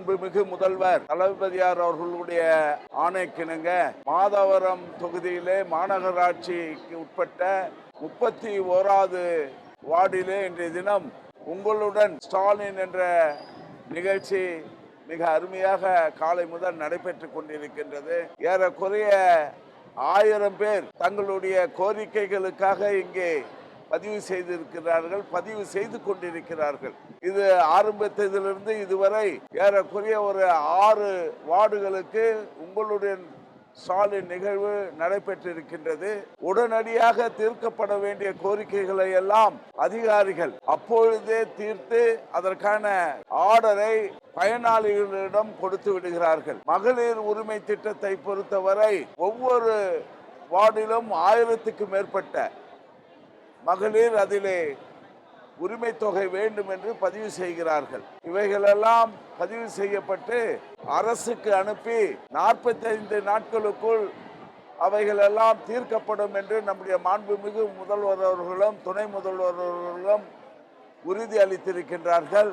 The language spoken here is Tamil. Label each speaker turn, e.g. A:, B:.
A: அன்புமிகு முதல்வர் தளபதியார் அவர்களுடைய ஆணைக்கிணங்க மாதவரம் தொகுதியிலே மாநகராட்சிக்கு உட்பட்ட முப்பத்தி ஓராவது வார்டிலே இன்றைய தினம் உங்களுடன் ஸ்டாலின் என்ற நிகழ்ச்சி மிக அருமையாக காலை முதல் நடைபெற்றுக் கொண்டிருக்கின்றது. ஏறக்குறைய ஆயிரம் பேர் தங்களுடைய கோரிக்கைகளுக்காக இங்கே பதிவு செய்திருக்கிறார்கள் பதிவு செய்து கொண்டிருக்கிறார்கள். இது ஆரம்பித்ததிலிருந்து இதுவரை ஏறக்குறைய ஒரு ஆறு வார்டுகளுக்கு உங்களுடைய ஸ்டாலின் நிகழ்வு நடைபெற்றிருக்கின்றது. உடனடியாக தீர்க்கப்பட வேண்டிய கோரிக்கைகளை எல்லாம் அதிகாரிகள் அப்பொழுதே தீர்த்து அதற்கான ஆர்டரை பயனாளிகளிடம் கொடுத்து விடுகிறார்கள். மகளிர் உரிமை திட்டத்தை பொறுத்தவரை ஒவ்வொரு வார்டிலும் ஆயிரத்துக்கு மேற்பட்ட மகளிர் அதிலே உரிமை தொகை வேண்டும் என்று பதிவு செய்கிறார்கள். இவைகளெல்லாம் பதிவு செய்யப்பட்டு அரசுக்கு அனுப்பி நாற்பத்தைந்து நாட்களுக்குள் அவைகளெல்லாம் தீர்க்கப்படும் என்று நம்முடைய மாண்புமிகு முதல்வர் அவர்களும் துணை முதல்வர் அவர்களும் உறுதி அளித்திருக்கின்றார்கள்.